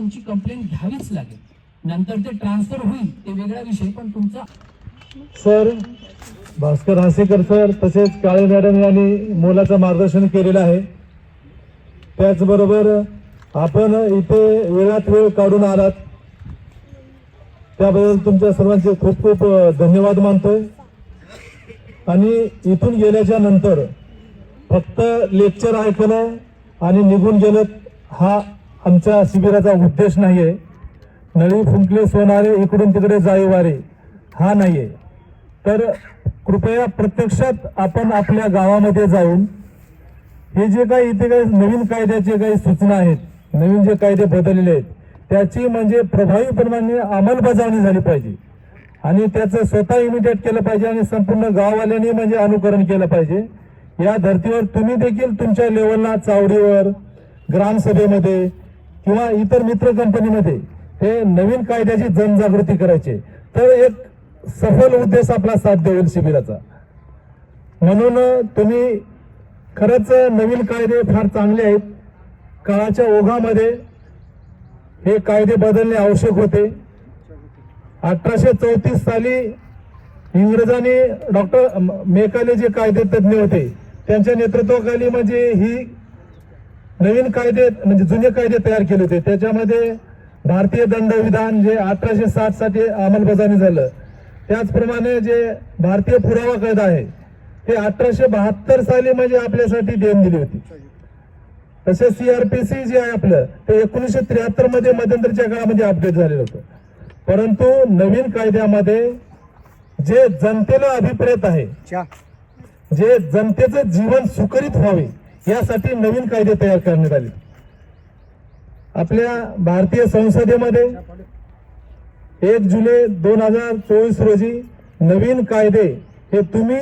तुमची कंप्लेंट घ्यावीच लागेल. नंतर ते ट्रान्सफर होईल ते वेगळा विषय पण तुमचा सर भास्कर हासेकर सर तसेच काळे मॅडम यांनी मोलाचं मार्गदर्शन केलेलं आहे. त्याचबरोबर आपण इथे वेळात वेळ काढून आलात. त्याबद्दल तुमच्या सर्वांचे खूप खूप धन्यवाद मानतोय. आणि इथून गेल्याच्यानंतर फक्त लेक्चर ऐकणं आणि निघून गेलं हा आमच्या शिबिराचा उद्देश नाही आहे नळी फुंकले सोनारे इकडून तिकडे जाईवारे हा नाही आहे तर कृपया प्रत्यक्षात आपण आपल्या गावामध्ये जाऊन हे जे काही इथे काही नवीन कायद्याचे काही सूचना आहेत नवीन जे कायदे बदललेले आहेत त्याची म्हणजे प्रभावीप्रमाणे अंमलबजावणी झाली पाहिजे. आणि त्याचं स्वतः इमिडिएट केलं पाहिजे आणि संपूर्ण गाववाल्यांनी म्हणजे अनुकरण केलं पाहिजे. या धर्तीवर तुम्ही देखील तुमच्या लेवलला चावडीवर ग्रामसभेमध्ये किंवा इतर मित्र कंपनीमध्ये हे नवीन कायद्याची जनजागृती करायची तर एक सफल उद्देश आपला साध्य होईल शिबिराचा. म्हणून तुम्ही खरंच नवीन कायदे फार चांगले आहेत. काळाच्या ओघामध्ये हे कायदे बदलणे आवश्यक होते. अठराशे चौतीस साली इंग्रजांनी डॉक्टर मेकाले जे कायदे तज्ज्ञ होते त्यांच्या नेतृत्वाखाली म्हणजे ही नवीन कायदे म्हणजे जुने कायदे तयार केले होते. त्याच्यामध्ये भारतीय दंडविधान जे अठराशे साठसाठी अंमलबजावणी झालं. त्याचप्रमाणे जे भारतीय पुरावा कायदा आहे ते अठराशे बहात्तर साली म्हणजे आपल्यासाठी देण दिली होती. तसे सीआरपीसी जे आहे आपलं ते एकोणीसशे त्र्याहत्तरमध्ये मध्यंतरीच्या काळामध्ये अपडेट झालेलं होतं. परंतु नवीन कायद्यामध्ये जे जनतेला अभिप्रेत आहे जे जनतेचं जीवन सुकरित व्हावे यासाठी नवीन कायदे तयार करण्यात आले. आपल्या भारतीय संसदेमध्ये एक जुलै दोन हजार चोवीस रोजी नवीन कायदे हे तुम्ही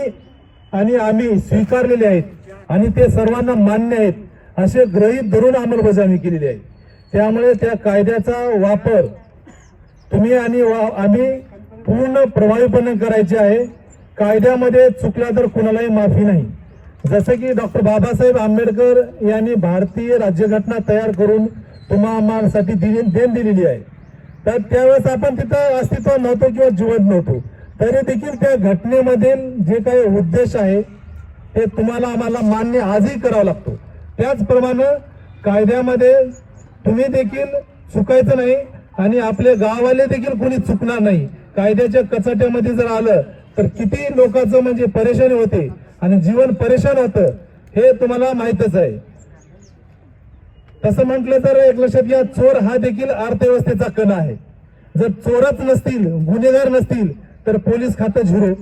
आणि आम्ही स्वीकारलेले आहेत आणि ते सर्वांना मान्य आहेत असे ग्रहीत धरून अंमलबजावणी केलेली आहे. त्यामुळे त्या कायद्याचा वापर तुम्ही आणि वा- आम्ही पूर्ण प्रभावीपणे करायचे आहे. कायद्यामध्ये चुकला तर कुणालाही माफी नाही. जसं की डॉक्टर बाबासाहेब आंबेडकर यांनी भारतीय राज्यघटना तयार करून तुम्हासाठी दिली देण दिलेली आहे. तर त्यावेळेस आपण तिथं अस्तित्व नव्हतो किंवा जिवंत नव्हतो. तरी देखील त्या घटनेमधील जे काही उद्देश आहे ते तुम्हाला आम्हाला मान्य आजही करावा लागतो. त्याचप्रमाणे कायद्यामध्ये तुम्ही देखील चुकायचं नाही आणि आपले गाववाले देखील कोणी चुकणार नाही. कायद्याच्या कचाट्यामध्ये जर आलं तर किती लोकांचं म्हणजे परेशानी होते. आणि जीवन परेशान होतं हे तुम्हाला माहितच आहे. तसं म्हटलं तर एक लक्षात घ्या चोर हा देखील अर्थव्यवस्थेचा कण आहे. जर चोरच नसतील गुन्हेगार नसतील तर पोलीस खातं zero.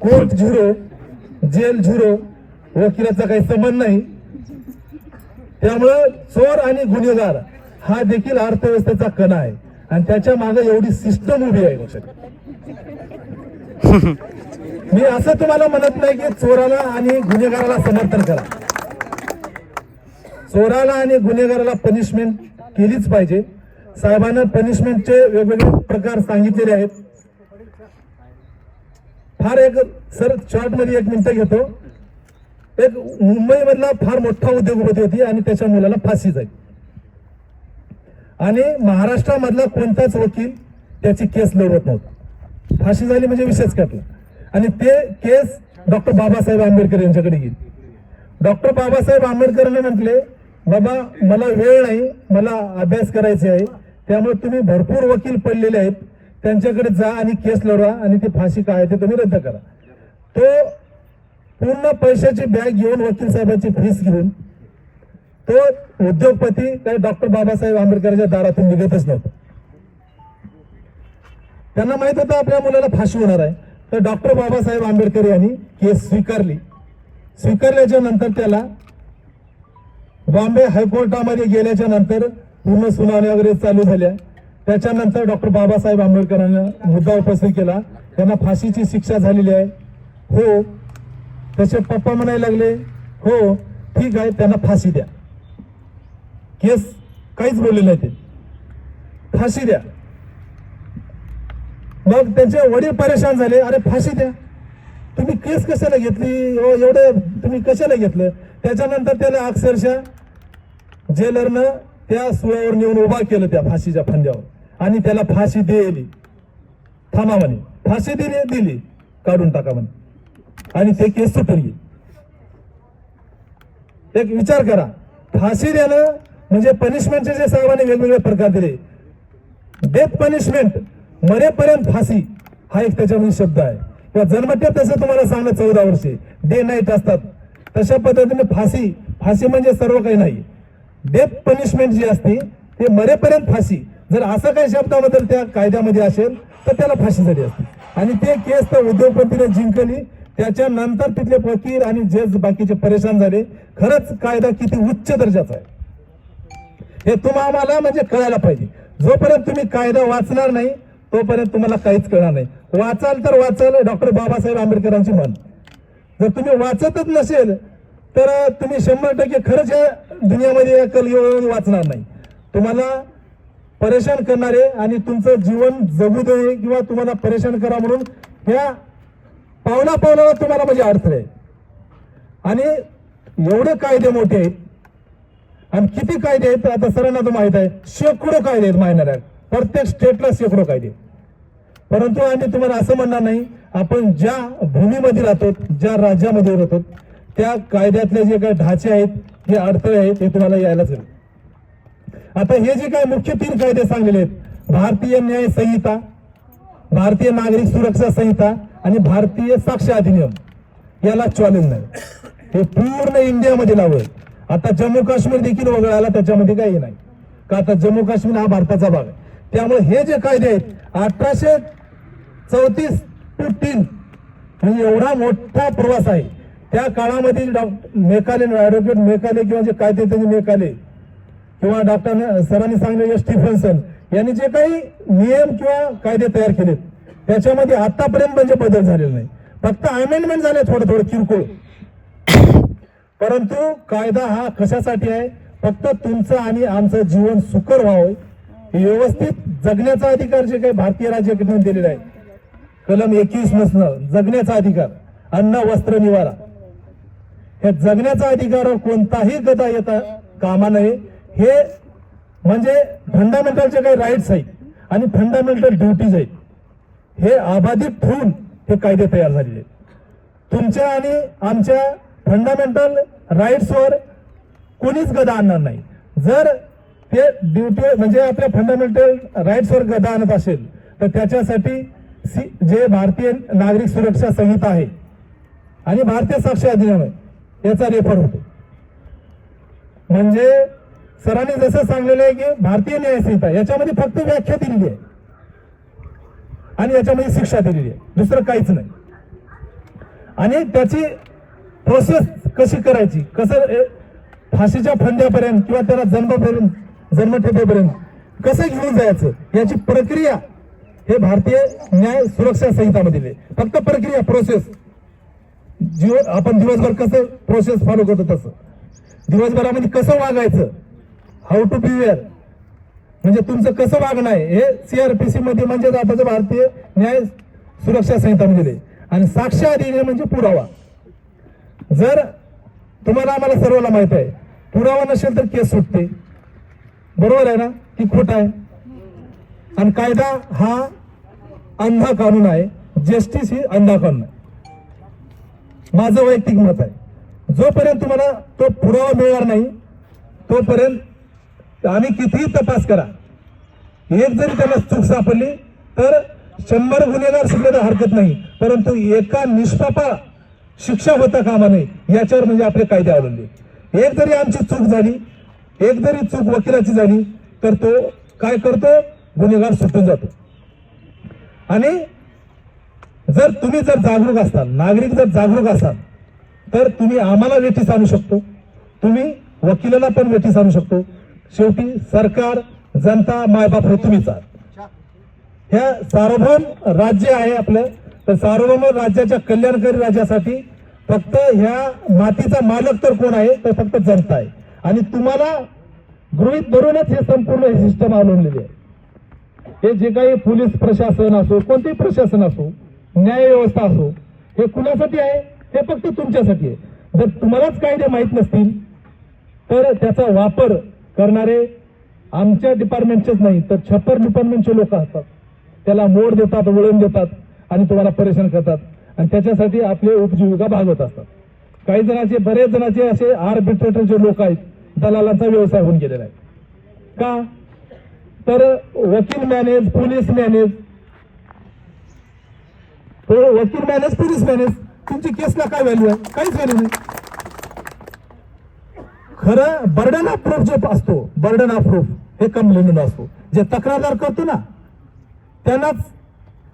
Court zero jail zero वकिलाचा काही संबंध नाही. त्यामुळं चोर आणि गुन्हेगार हा देखील अर्थव्यवस्थेचा कणा आहे. आणि त्याच्यामागे एवढी सिस्टम उभी आहे लक्षात मी असं तुम्हाला म्हणत नाही की चोराला आणि गुन्हेगाराला समर्थन करा. चोराला आणि गुन्हेगाराला पनिशमेंट केलीच पाहिजे. साहेबांना पनिशमेंटचे वेगवेगळे प्रकार सांगितलेले आहेत. फार एक सर शॉर्टमध्ये एक मिनिट घेतो. एक मुंबई मधला फार मोठा उद्योगपती होती आणि त्याच्या मुलाला फाशी जाईल आणि महाराष्ट्रामधला कोणताच वकील त्याची केस लढवत नव्हता. फाशी झाली म्हणजे विषयच कटला. आणि ते केस डॉक्टर बाबासाहेब आंबेडकर यांच्याकडे गेली. डॉक्टर बाबासाहेब आंबेडकरांना म्हटले बाबा मला वेळ नाही मला अभ्यास करायचे आहे त्यामुळे तुम्ही भरपूर वकील पडलेले आहेत त्यांच्याकडे जा आणि केस लढवा आणि ती फाशी काय आहे ते तुम्ही रद्द करा. तो पूर्ण पैशाची बॅग घेऊन वकील साहेबांची फीस घेऊन तो उद्योगपती काही डॉक्टर बाबासाहेब आंबेडकरांच्या दारातून निघतच नव्हता. त्यांना माहीत होतं आपल्या मुलाला फाशी होणार आहे. तर डॉक्टर बाबासाहेब आंबेडकर यांनी केस स्वीकारली. स्वीकारल्याच्या नंतर त्याला बॉम्बे हायकोर्टामध्ये गेल्याच्यानंतर पूर्ण सुनावणी वगैरे चालू झाल्या. त्याच्यानंतर डॉक्टर बाबासाहेब आंबेडकरांना मुद्दा उपस्थित केला. त्यांना फाशीची शिक्षा झालेली आहे. हो त्याचे पप्पा म्हणायला लागले हो ठीक आहे त्यांना फाशी द्या. केस काहीच बोलले नाही ते फाशी द्या. मग त्यांचे वडील परेशान झाले. अरे फाशी द्या. तुम्ही केस कशाला घेतली? हो एवढं तुम्ही कशाला घेतलं? त्याच्यानंतर त्याला अक्षरशः जेलरनं त्या सुळावर नेऊन उभा केलं त्या फाशीच्या फंद्यावर. आणि त्याला फाशी दिली. थांबा म्हणे. फाशी दिली दिली. काढून टाका म्हणे. आणि ते केस सुटून गेली. एक विचार करा. फाशी देणं म्हणजे पनिशमेंटचे जे साहेबांनी वेगवेगळे प्रकार दिले. डेथ पनिशमेंट मरेपर्यंत फाशी हा एक त्याच्यामध्ये शब्द आहे. किंवा जन्मठेप तसं तुम्हाला सांगणं चौदा वर्षे. डे नाईट असतात. तशा पद्धतीने फाशी फाशी म्हणजे सर्व काही नाही. डेथ पनिशमेंट जी असते ते मरेपर्यंत फाशी. जर असं काही शब्दाबद्दल त्या कायद्यामध्ये असेल तर त्याला फाशी झाली असते. आणि ते केस तर उद्योगपतीने जिंकली. त्याच्यानंतर तिथले फकीर आणि जे बाकीचे परेशान झाले. खरंच कायदा किती उच्च दर्जाचा आहे. हे तुम्हाला आम्हाला म्हणजे कळायला पाहिजे. जोपर्यंत तुम्ही कायदा वाचणार नाही तोपर्यंत तुम्हाला काहीच कळणार नाही. वाचाल तर वाचाल डॉक्टर बाबासाहेब आंबेडकरांची म्हण जर तुम्ही वाचतच नसेल तर तुम्ही शंभर टक्के खरंच या दुनियामध्ये या कलियुगामध्ये वाचणार नाही. तुम्हाला परेशान करणारे आणि तुमचं जीवन जगू दे किंवा तुम्हाला परेशान करा म्हणून ह्या पावला पावलाला तुम्हाला म्हणजे अडथळे आणि एवढे कायदे मोठे आहेत. आणि किती कायदे आहेत आता सरांना तर माहीत आहे. शेकडो कायदे आहेत मायनाऱ्या प्रत्येक स्टेटला शेकडो कायदे. परंतु आम्ही तुम्हाला असं म्हणणार नाही आपण ज्या भूमीमध्ये राहतो ज्या राज्यामध्ये राहतो त्या कायद्यातले जे काही ढाचे आहेत हे अडथळे आहेत हे तुम्हाला यायलाच हवे. आता हे जे काही मुख्य तीन कायदे सांगलेले आहेत भारतीय न्याय संहिता भारतीय नागरिक सुरक्षा संहिता आणि भारतीय साक्ष अधिनियम याला चॅलेंज नाही. हे पूर्ण इंडियामध्ये लागू आहे. आता जम्मू काश्मीर देखील वगळायला त्याच्यामध्ये काही नाही. का आता जम्मू काश्मीर हा भारताचा भाग आहे. त्यामुळे हे जे कायदे आहेत अठराशे चौतीस टू तीन म्हणजे एवढा मोठा प्रवास आहे. त्या काळामध्ये डॉक्टर मेकाले ऍडव्होकेट मेकाले किंवा जे कायदे त्यांनी मेकाले किंवा डॉक्टर सरांनी सांगलेले स्टीफन्सन यांनी जे काही नियम किंवा कायदे तयार केलेत त्याच्यामध्ये आतापर्यंत म्हणजे बदल झालेला नाही. फक्त अमेंडमेंट झाले थोडं थोडं किरकोळ. परंतु कायदा हा कशासाठी आहे? फक्त तुमचं आणि आमचं जीवन सुकर व्हावं. व्यवस्थित जगण्याचा अधिकार जे काही भारतीय राज्यघटनेने दिलेला आहे. कलम एकवीस नसणं जगण्याचा अधिकार अन्न वस्त्र निवारा. या जगण्याचा अधिकार कोणताही गदा येता कामा नये. हे म्हणजे फंडामेंटलचे काही राईट्स आहेत आणि फंडामेंटल ड्युटीज आहेत हे अबाधित ठेवून हे कायदे तयार झालेले आहेत. तुमच्या आणि आमच्या फंडामेंटल राईट्सवर कोणीच गदा आणणार नाही. जर ते ड्युटी म्हणजे आपल्या फंडामेंटल राईट्सवर गदा आणत असेल. तर त्याच्यासाठी सी जे भारतीय नागरिक सुरक्षा संहिता आहे. आणि भारतीय साक्ष अधिनियम आहे. याचा रेफर होतो. म्हणजे सरांनी जसं सांगलेलं आहे की भारतीय न्यायसंहिता याच्यामध्ये फक्त व्याख्या दिलेली आहे. आणि याच्यामध्ये शिक्षा दिलेली आहे. दुसरं काहीच नाही. आणि त्याची प्रोसेस कशी करायची? कसं फाशीच्या फंद्यापर्यंत किंवा त्याला जन्मापर्यंत जन्मठेपेपर्यंत कसं घेऊन जायचं याची प्रक्रिया हे भारतीय न्याय सुरक्षा संहितामध्ये दिले फक्त प्रक्रिया प्रोसेस जीव आपण दिवसभर कसं प्रोसेस फॉलो करतो तसं. दिवसभरामध्ये कसं वागायचं? हाऊ टू बिवेअर म्हणजे तुमचं कसं वागणं आहे? हे सीआरपीसी मध्ये म्हणजे आताचं भारतीय न्याय सुरक्षा संहितामध्ये दिले आणि साक्ष अधिनियम म्हणजे पुरावा. जर तुम्हाला आम्हाला सर्वांना माहीत आहे पुरावा नसेल तर केस सुटते. बरोबर आहे ना? की खोट आहे. आणि कायदा हा अंधा कानून आहे. जस्टिस ही अंधा कानून आहे. माझं वैयक्तिक मत आहे. जोपर्यंत तुम्हाला तो पुरावा मिळणार नाही तोपर्यंत आम्ही कितीही तपास करा. एक जरी त्यांना चूक सापडली तर शंभर गुन्हेगार सुटले तर हरकत नाही. परंतु एका निष्पापा शिक्षा होता कामा नये. याच्यावर म्हणजे आपले कायदे अवलंबले. एक जरी आमची चूक झाली एक जरी चूक वकिलाची झाली तर तो काय करतो? गुन्हेगार सुटून जातो. आणि जर तुम्ही जर जागरूक असाल नागरिक जर जागरूक असाल तर तुम्ही आम्हाला वेठीस आणू शकतो. तुम्ही वकिलाला पण वेठीस आणू शकतो. शेवटी सरकार जनता मायबाप हे तुम्हीच आहात. ह्या सार्वभौम राज्य आहे आपलं. तर सार्वभौम राज्याच्या कल्याणकारी राज्यासाठी फक्त ह्या मातीचा मालक तर कोण आहे? तर फक्त जनता आहे. आणि तुम्हाला गृहित धरूनच हे संपूर्ण सिस्टम आणलेली आहे. हे जे काही पोलीस प्रशासन असो कोणतेही प्रशासन असो न्याय व्यवस्था असो हे कुणासाठी आहे? हे फक्त तुमच्यासाठी आहे. जर तुम्हालाच कायदे माहीत नसतील तर त्याचा वापर करणारे आमच्या डिपार्टमेंटचेच नाही तर छप्पर डिपार्टमेंटचे लोक असतात. त्याला मोड देतात वळण देतात आणि तुम्हाला परेशान करतात. आणि त्याच्यासाठी आपले उपजीविका भागवत असतात. काही जणांचे बरेच जणांचे असे आर्बिट्रेटर जे लोक आहेत. दलालांचा व्यवसाय होऊन गेलेला आहे. का? तर वकील मॅनेज पोलीस मॅनेज वकील मॅनेज पोलीस मॅनेज तुमची केसला काय व्हॅल्यू आहे? काहीच व्हॅल्यू नाही. खरं बर्डन ऑफ प्रूफ जो असतो बर्डन ऑफ प्रूफ हे कम्प्लेंट असतो. जे तक्रारदार करतो ना त्यांनाच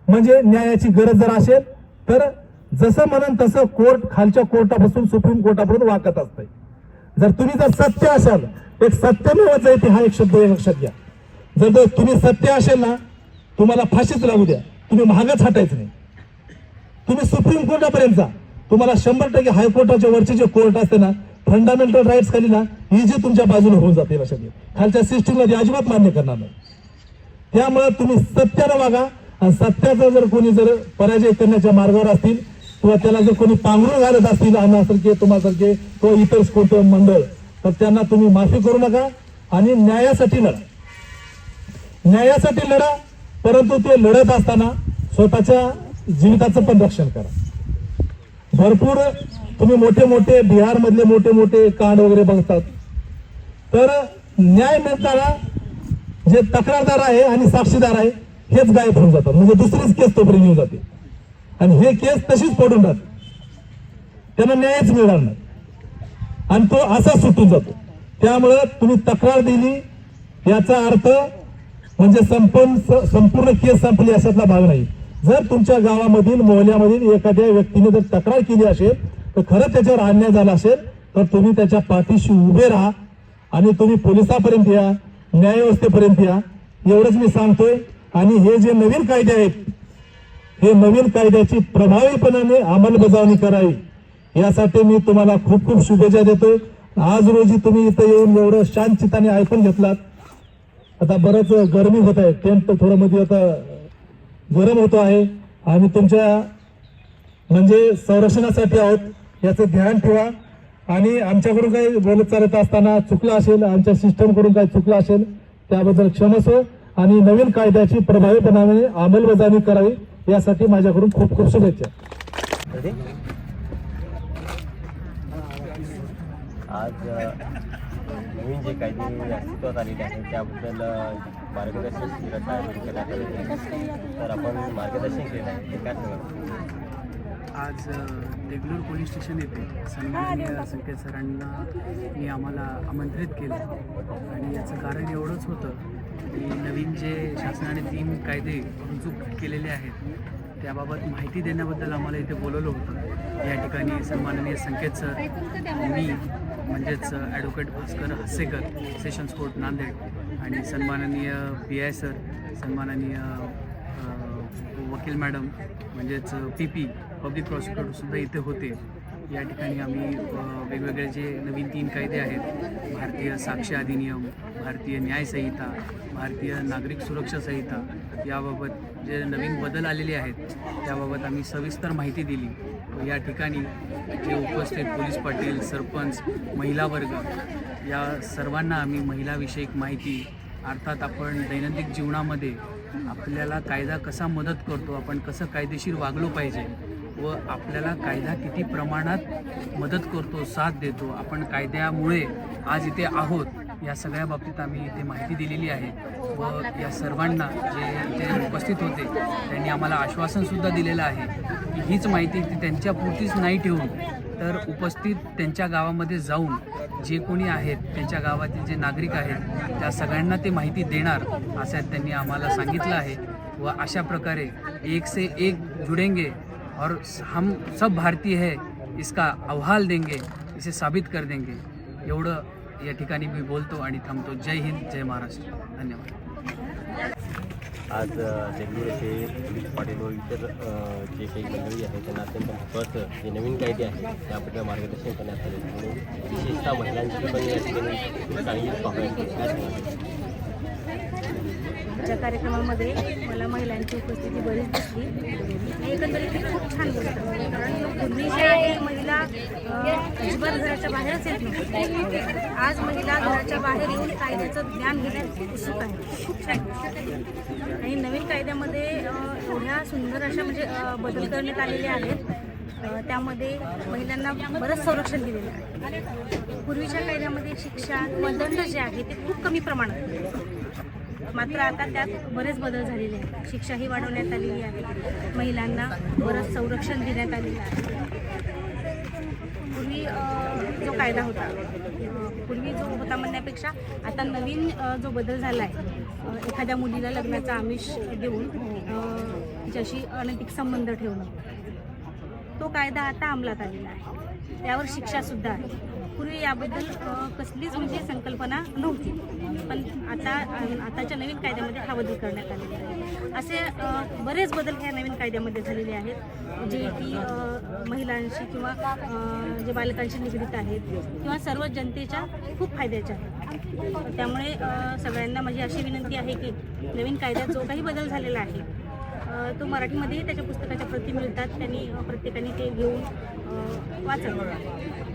म्हणजे न्यायाची गरज जर असेल तर जसं म्हणून तसं कोर्ट खालच्या कोर्टापासून सुप्रीम कोर्टापर्यंत वाकत असतंय. जर तुम्ही जर सत्य असाल एक सत्यमेवाचा आहे हा एक शब्द लक्षात घ्या. जर जर तुम्ही सत्य असेल ना तुम्हाला फाशीच लागू द्या. तुम्ही महागच हटायचं नाही. तुम्ही सुप्रीम कोर्टापर्यंत जा. तुम्हाला शंभर टक्के हायकोर्टाच्या वरचे जे कोर्ट असते ना फंडामेंटल राईट्स खाली ना इजी तुमच्या बाजूने होऊन जाते लक्षात घ्या. खालच्या सिस्टीमला ते अजिबात मान्य करणार नाही. त्यामुळे तुम्ही सत्यानं वागा आणि सत्याचा जर कोणी जर पराजय करण्याच्या मार्गावर असतील किंवा त्याला जर कोणी पांघरून घालत असतील आम्हासारखे तुम्हासारखे किंवा इतर कोणतं मंडळ तर त्यांना तुम्ही माफी करू नका आणि न्यायासाठी लढा. न्यायासाठी लढा परंतु ते लढत असताना स्वतःच्या जीविताचं पण रक्षण करा. भरपूर तुम्ही मोठे मोठे बिहार मधले मोठे मोठे कांड वगैरे बघतात. तर न्याय मिळताना जे तक्रारदार आहे आणि साक्षीदार आहे हेच गायब होऊन जातात. म्हणजे दुसरीच केस तोपर्यंत येऊन जाते. आणि हे केस तशीच पडून राहते. त्यांना न्यायच मिळणार नाही. आणि तो असा सुटून जातो. त्यामुळं तुम्ही तक्रार दिली याचा अर्थ म्हणजे संपूर्ण संपूर्ण केस संपली अशातला भाग नाही. जर तुमच्या गावामधील मोहल्यामधील एखाद्या व्यक्तीने जर तक्रार केली असेल तर खरं त्याच्यावर अन्याय झाला असेल तर तुम्ही त्याच्या पाठीशी उभे राहा आणि तुम्ही पोलिसापर्यंत या न्यायव्यवस्थेपर्यंत या. एवढंच मी सांगतोय. आणि हे जे नवीन कायदे आहेत हे नवीन कायद्याची प्रभावीपणाने अंमलबजावणी करावी. यासाठी मी तुम्हाला खूप खूप शुभेच्छा देतो आज रोजी तुम्ही इथं येऊन एवढं शांतचिताने ऐकून घेतलात. आता बरंच गरमी होत आहे. टेंट थोडं मध्ये आता गरम होतो आहे. आणि तुमच्या म्हणजे संरक्षणासाठी आहोत याचं ध्यान ठेवा. आणि आमच्याकडून काही बोलत चालत असताना चुकलं असेल आमच्या सिस्टमकडून काही चुकलं असेल त्याबद्दल क्षमस्व आणि नवीन कायद्याची प्रभावीपणाने अंमलबजावणी करावी. यासाठी माझ्याकडून खूप खूप शुभेच्छा. आज नवीन जे कायदे अस्तित्वात आलेले आहेत त्याबद्दल मार्गदर्शन आहे. तर आपण मार्गदर्शन केलं आहे ते काय सांगाल आज देगलूर पोलीस स्टेशन येथे सन्माननीय संकेत सरांना मी आम्हाला आमंत्रित केलं. आणि याचं कारण एवढंच होतं की नवीन जे शासनाने तीन कायदे रुजू केलेले आहेत त्याबाबत माहिती देण्याबद्दल आम्हाला इथे बोलवलं होतं. या ठिकाणी सन्माननीय संकेत सर मी म्हणजेच advocate Bhaskar Hassekar sessions court Nanded आणि सन्माननीय पी आय सर सन्माननीय वकील मॅडम म्हणजेच पी पी पब्लिक प्रॉसिक्युटरसुद्धा इथे होते. या ठिकाणी आम्ही वेगवेगळे जे नवीन तीन कायदे आहेत भारतीय साक्ष अधिनियम भारतीय न्याय संहिता भारतीय नागरिक सुरक्षा संहिता याबाबत जे नवीन बदल आलेले आहेत त्याबाबत आम्ही सविस्तर माहिती दिली. व या ठिकाणी जे उपस्थित पोलीस पाटील सरपंच महिला वर्ग या सर्वांना आम्ही महिलाविषयक माहिती अर्थात आपण दैनंदिन जीवनामध्ये आपल्याला कायदा कसा मदत करतो आपण कसं कायदेशीर वागलो पाहिजे व आपल्याला कायदा किती प्रमाणात मदत करतो साथ देतो आपण कायद्यामुळे आज इथे आहोत. या सगळ्या बाबतीत आम्ही इथे माहिती दिलेली आहे व या सर्वांना जे इथे उपस्थित होते त्यांनी आम्हाला आश्वासनसुद्धा दिलेलं आहे की हीच माहिती ती त्यांच्यापुरतीच नाही ठेवून तर उपस्थित त्यांच्या गावामध्ये जाऊन जे कोणी आहेत त्यांच्या गावातील जे नागरिक आहेत त्या सगळ्यांना ते माहिती देणार असं त्यांनी आम्हाला सांगितलं आहे व अशा प्रकारे एक से एक जुड़ेंगे और हम सब भारतीय है इसका अहवाल देंगे इसे साबित कर देंगे. एवढं या ठिकाणी मी बोलतो आणि थांबतो. जय हिंद जय महाराष्ट्र. धन्यवाद. आज अ, देगलूर येथे पोलीस पाटील व इतर जे काही मंडळी आहेत त्यांना अत्यंत महत्त्वाचं जे नवीन कायदे आहेत त्याबद्दल मार्गदर्शन करण्यात आले. म्हणून विशेषतः महिलांची पण या ठिकाणी चांगली पाहूया आजच्या कार्यक्रमामध्ये मला महिलांची उपस्थिती बरीच दिसली. एकंदरीत ही खूप छान गोष्ट कारण पूर्वी जे आहे महिला अजिबात घराच्या बाहेरच येत आज महिला घराच्या बाहेर येऊन कायद्याचं ज्ञान घेण्यात उत्सुक आहे खूप छान. आणि नवीन कायद्यामध्ये एवढ्या सुंदर अशा म्हणजे बदल करण्यात आलेले आहेत. त्यामध्ये महिलांना बरंच संरक्षण दिलेलं आहे. पूर्वीच्या कायद्यामध्ये शिक्षा किंवा दंड जे आहे ते खूप कमी प्रमाणात मात्र आता त्यात बरेच बदल झालेले आहेत. शिक्षाही वाढवण्यात आलेली आहे. महिलांना बरंच संरक्षण देण्यात आलेलं आहे. पूर्वी जो कायदा होता पूर्वी जो होता म्हणण्यापेक्षा आता नवीन जो बदल झाला आहे एखाद्या मुलीला लग्नाचा आमिष देऊन तिच्याशी अनैतिक संबंध ठेवणं तो कायदा आता अंमलात आलेला आहे. त्यावर शिक्षासुद्धा आहे. पूर्वी याबद्दल कसलीच म्हणजे संकल्पना नव्हती. पण आता आताच्या नवीन कायद्यामध्ये हा बदल करण्यात आलेला आहे. असे बरेच बदल ह्या नवीन कायद्यामध्ये झालेले आहेत जे की महिलांशी किंवा जे बालकांशी निगडीत आहेत किंवा सर्व जनतेच्या खूप फायद्याच्या आहेत. त्यामुळे सगळ्यांना माझी अशी विनंती आहे की नवीन कायद्यात जो काही बदल झालेला आहे तो मराठीमध्येही त्याच्या पुस्तकाच्या प्रती मिळतात त्यांनी प्रत्येकाने ते घेऊन वाचावं.